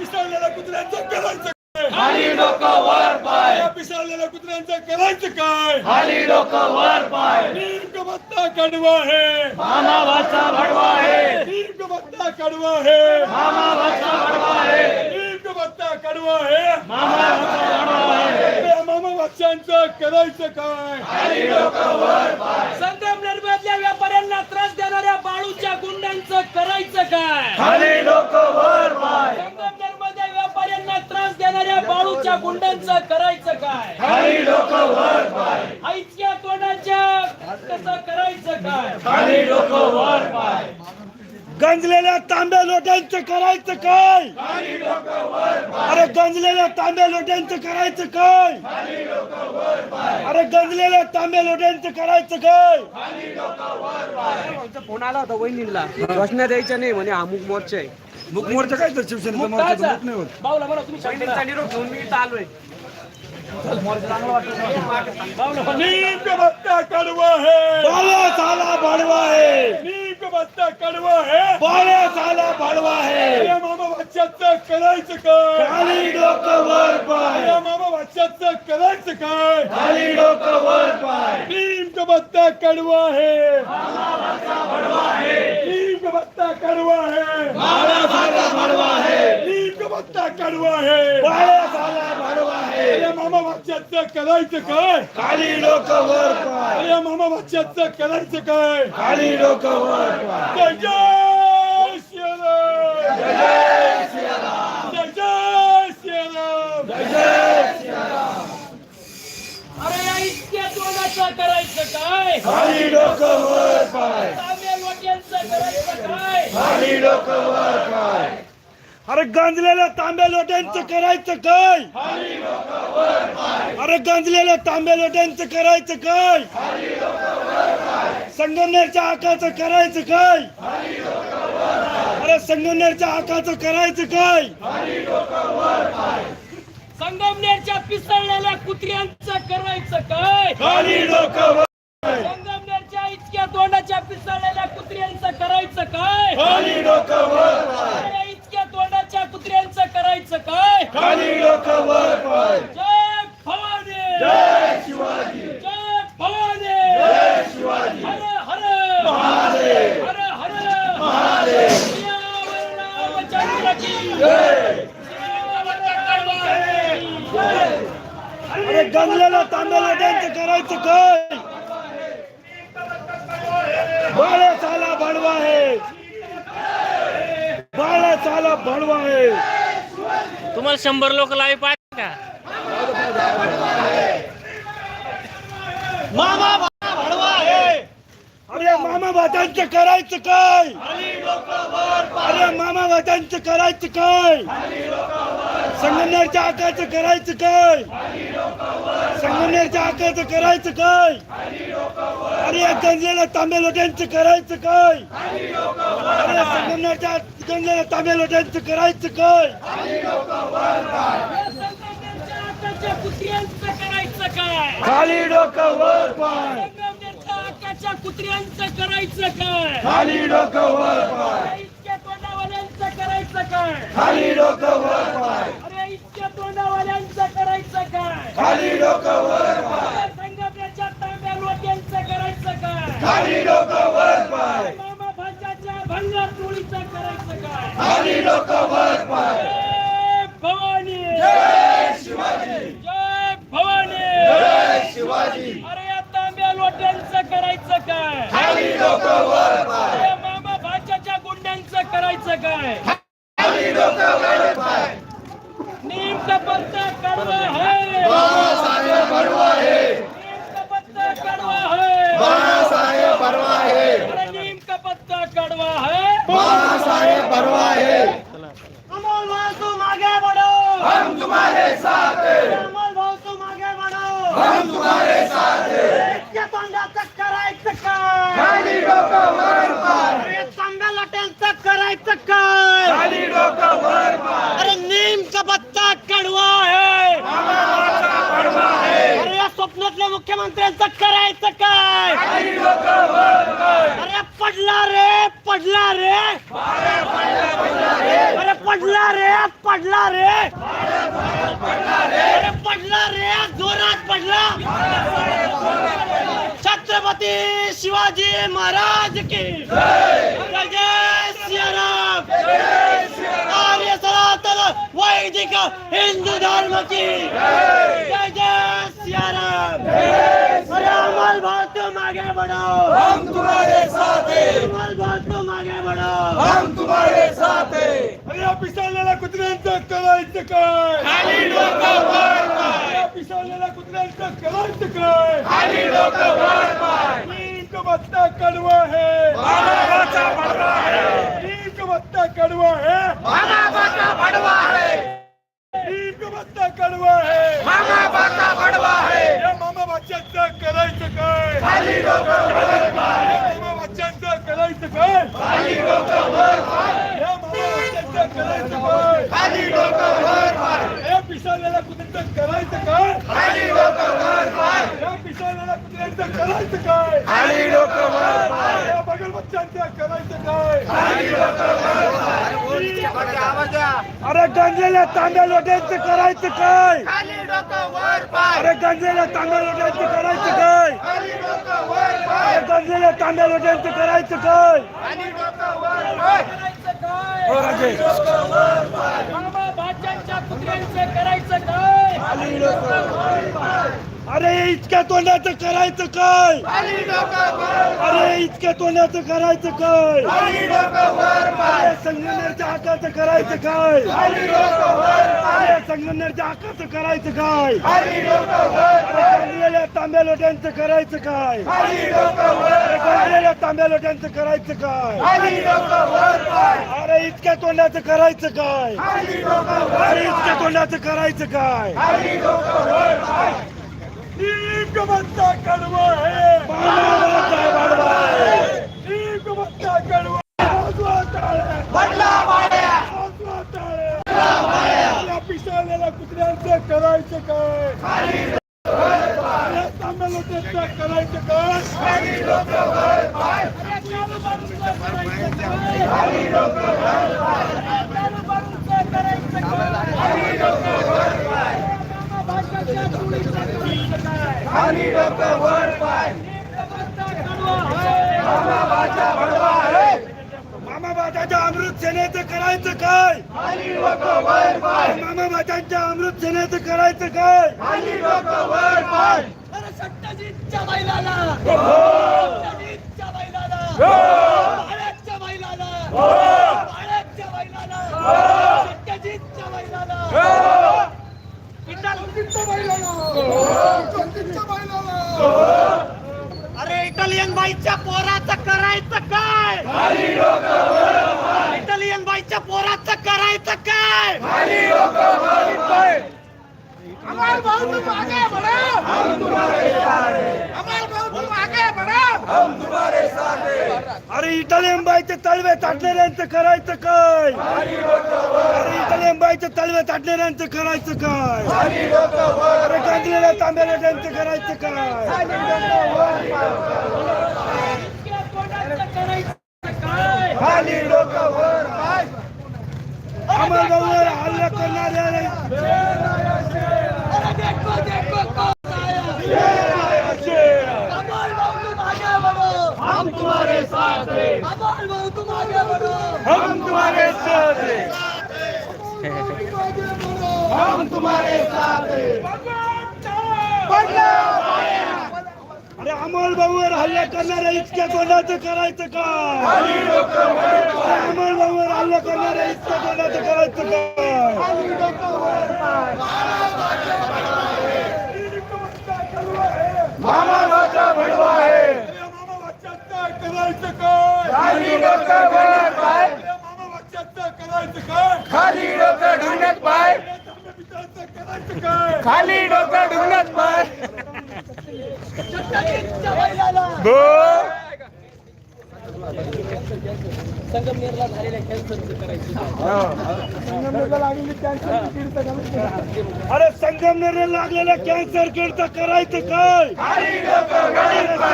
पिसाळलेल्या कुत्र्यांचं करायचं काय? खाली डोकं वर पाय. या पिसाळलेल्या कुत्र्यांचं करायचं काय? खाली डोकं वर पाय. दीर्घ भत्ता कडवा आहे. मामा भाचा भडवा आहे. दीर्घ भत्ता कडवा आहे. मामा भाचा भडवा आहे. दीर्घ भत्ता कडवा आहे. मामा भाचा भडवा आहे. या मामा वाच्यांचं करायचं काय? खाली डोकं वर पाय. व्यापाऱ्यांना त्रास देणाऱ्या बाळूच्या गुंडांचं करायचं काय? खाली डोकं वर बाळूच्या गुंडांचं करायचं काय? खाली डोकं वर पाय. आईच्या तोंडाच्या कसं करायचं काय? खाली डोकं वर पाय. गंजलेल्या तांब्या लोट्यांचं करायचं काय? अरे गंजलेल्या तांब्या लोट्यांचं करायचं काय? अरे गंजलेल्या तांब्या लोट्यांचं करायचं काय? आमचा फोन आला होता वहिनीला. घोषणा द्यायच्या नाही म्हणे अमुक मोर्चा आहे. मुख मोर्चा काय तर शिवसेनेचा मोर्चा तर नाही होत. बाऊला बरं तुम्ही शांत वहिनीचा राहा. निरोप घेऊन मी इथं आलोय. कडवा है. बाला साला बड़वा है. कडवा है. बाला साला बड़वा है. या मामा बच्चाचं करायचं काय? खाली डोकं वर पाय. या मामा बच्चाचं करायचं काय? खाली डोकं वर पाय. नीक बत्ता कडवा है. कडवा है मामा भाचा भडवा आहे बत्ता कडवा है बाला साला बड़वा है या मामा बच्चाचं करायचं काय? खाली डोकं वर पाय. अरे मामा बच्चाचं करायचं काय? खाली डोकं वर पाय. जय जय श्रीराम जय जय श्रीराम अरे या इतक्या तोंडाचं करायचं काय? खाली डोकं वर पाय. तांब्या लोट्यांचं करायचं काय? खाली डोकं वर पाय. अरे गांजलेल्या तांब्या लोट्यांचं करायचं काय? अरे गांजलेल्या तांब्या लोट्यांचं करायचं काय? संगमनेरच्या आकाचं करायचं काय? अरे संगमनेरच्या आकाचं करायचं काय? संगमनेरच्या पिसळलेल्या कुत्र्यांचं करायचं काय? खाली डोकं वर. संगमनेरच्या इतक्या तोंडाच्या पिसळलेल्या कुत्र्यांचं करायचं काय? खाली डोकं वर. पाय अरे इतक्या तोंडाच्या कुत्र्यांचं करायचं काय खाली डोकं वर पाय जय भवानी जय शिवाजी जय भवानी जय शिवाजी हर हर महादेव हर हर महादेव सियावर रामचंद्र की जय सियावर रामचंद्र की जय. अरे गांजलेल्या तांब्या लोट्यांचं करायचं काय? बाळा साला बडवा है बाळा साला बडवा है तुम्हाला शंभर लोक लाईव्ह पाहिजे का? अरे मामा भातांचं करायचं काय? अरे मामा भातांचं करायचं काय? संगमनेरच्या आकाचं करायचं काय? संगमनेरच्या आकाचं करायचं काय? अरे या गंजलेल्या तांबे लोट्यांचं करायचं काय? अरे संगमनेरच्या गंजलेल्या तांबे लोट्यांचं करायचं काय? कुत्र्यांचं करायचं काय खाली डोकं वर पाय. संगमनेरच्या कुत्र्यांचं करायचं काय खाली डोकं वर पाय. इतक्या तोंडावाल्यांचं करायचं काय खाली डोकं वर पाय अरे इतक्या तोंडावाल्यांचं करायचं काय खाली डोकं वर पाय. संगमनेरच्या तांब्या लोट्यांचं करायचं काय? खाली डोकं वर पाय. मामा भाच्याच्या भंगार टोळीचं करायचं काय? खाली डोकं वर पाय. जय भवानी. जय शिवाजी. जय भवानी. जय शिवाजी. अरे या तांब्या लोट्यांचं करायचं काय? खाली डोकं वर पाय. अरे मामा भाच्याच्या गुंड्यांचं करायचं काय? खाली डोकं वर पाय नीम का पत्ता कड़वा है बाळासाहेब बडवा आहे नीम का पत्ता कड़वा है बाळासाहेब बडवा आहे अरे नीम का पत्ता कड़वा है बाळासाहेब बडवा आहे अमोल भाऊ तुम आगे बढ़ो हम तुम्हारे साथ हैं अमोल भाऊ तुम आगे बढ़ो हम तुम्हारे साथ हैं इतक्या तोंडाचं करायचं काय खाली डोकं वर पाय अरे तांब्या लोट्यांचं करायचं काय खाली डोकं वर पाय अरे नीम का पत्ता कड़वा है बडवा आहे अरे या स्वप्नातल्या मुख्यमंत्र्यांचं करायचं काय खाली डोकं वर पाय अरे पडला रे पडला रे. पडला रे पडला रे पडला जोरात पडला. छत्रपती शिवाजी महाराज की. जय सियाराम. आर्य सनातन वैदिक हिंदू धर्म की. जय जय सियाराम अरे अमल भाव तुम आगे बढ़ो. हम तुम्हारे साथ हैं। तुम आगे बढ़ो. हम तुम्हारे साथ हैं। अरे पिसाळलेल्या कुत्र्यांचं करायचं काय खाली डोकं वर पाय पिसाळलेल्या कुत्र्यांचं करायचं काय खाली डोकं वर पाय नीम का बत्ता कड़वा है. मानवाचा पडवा है. नीम का बत्ता कड़वा है मानवाचा पडवा है नीम का बत्ता कड़वा है मानवाचा पडवा है या मामा बच्चांचं करायचं काय खाली डोकं वर पाय या मामा बच्चांचं करायचं काय खाली डोकं वर पाय या मामा बच्चांचं करायचं काय खाली डोकं वर पाय या पिसाळलेल्या कुत्र्यांचं करायचं काय? खाली डोकं वर पाय. या पिसाळलेल्या कुत्र्यांचं करायचं काय? खाली डोकं वर पाय. या बगल बच्चांचं करायचं काय? खाली डोकं वर पाय. अरे गंजलेल्या तांब्या लोट्यांचं करायचं काय? खाली डोकं वर पाय. अरे गंजलेल्या तांब्या लोट्यांचं करायचं काय? गंजलेल्या तांब्या लोट्यांचं करायचं काय? पाय. करायचं काय? अरे इतक्या तोंडाचं करायचं काय? अरे इतक्या तोंडाचं करायचं काय? अरे संगमनेरच्या हक्काचं करायचं काय? अरे संगमनेरच्या हक्काचं करायचं काय? अरे तांब्या लोट्यांचं करायचं काय? अरे तांब्या लोट्यांचं करायचं काय? अरे इतक्या तोंडाचं करायचं काय? अरे इतक्या तोंडाचं करायचं काय? खाली डोकं वर पाय नीम का बत्ता कड़वा है मानवता बड़वा है नीम का बत्ता कड़वा मोजवा टाळे बदला पाड्या मोजवा टाळे या पिसाळलेल्या कुत्र्यांचं करायचं काय या तांब्या लोट्यांचं करायचं काय खाली डोकं वर पाय अरे चालू बाजूचं करायचं काय खाली डोकं वर पाय अरे चालू बाजूचं करायचं काय खाली डोकं वर पाय मामा भाच्याच्या कुत्र्यांचं करायचं काय खाली डोकं वर पाय कडवा आहे मानवाचा पडवा है मामा बाजाच्या अमृत सेनेचं करायचं काय? मामा बाजांच्या अमृत सेनेचं करायचं काय? अरे बैलाला बैलाला बैलाला बैलाला बैलाला बैलाला अरे इटालियन बाईच्या पोराचं करायचं काय खाली डोकं वर पाय इटालियन बाईच्या पोराचं करायचं काय खाली डोकं वर पाय हमारे भाऊ तुम आगे बढ़ो हम तुम्हारे साथ हैं। हमारे भाऊ तुम आगे बढ़ो हम तुम्हारे साथ हैं। अरे इटालियन बाईचे तळवे ताटणाऱ्यांचं करायचं काय खाली डोकं वर अरे इटालियन बाईचे तळवे ताटणाऱ्यांचं करायचं काय खाली डोकं वर अरे गांधीला तांब्या लोट्यांचं करायचं काय खाली डोकं वर पाय इतक्या पोटाचं करायचं काय खाली डोकं वर पाय अमरगाववर हल्ला करणाऱ्या अरे देखो देखो कौन आया कमल भाऊ तुम आगे बढ़ो हम तुम्हारे साथ हैं कमल भाऊ तुम आगे बढ़ो हम तुम्हारे साथ हैं. हम तुम्हारे साथ हैं अरे अमोल भाऊवर हल्ला करणाऱ्या इतक्या तोंडाचं करायचं अरे अमोल भाऊवर हल्ला करणाऱ्या इतक्या तोंडाचं करायचं काय खाली डोकं वर पाय. संगमनेरला झालेल्या कॅन्सरची करायची अरे संगमनेरला लागलेल्या कॅन्सर किडचं करायचं काय?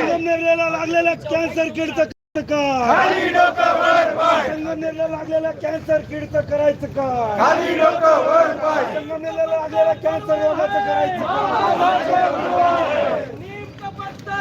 संगमनेरला लागलेल्या कॅन्सर किडचं काय? संगमनेरला लागलेला कॅन्सर किडच करायचं काय? संगमनेरला लागलेला कॅन्सर करायचं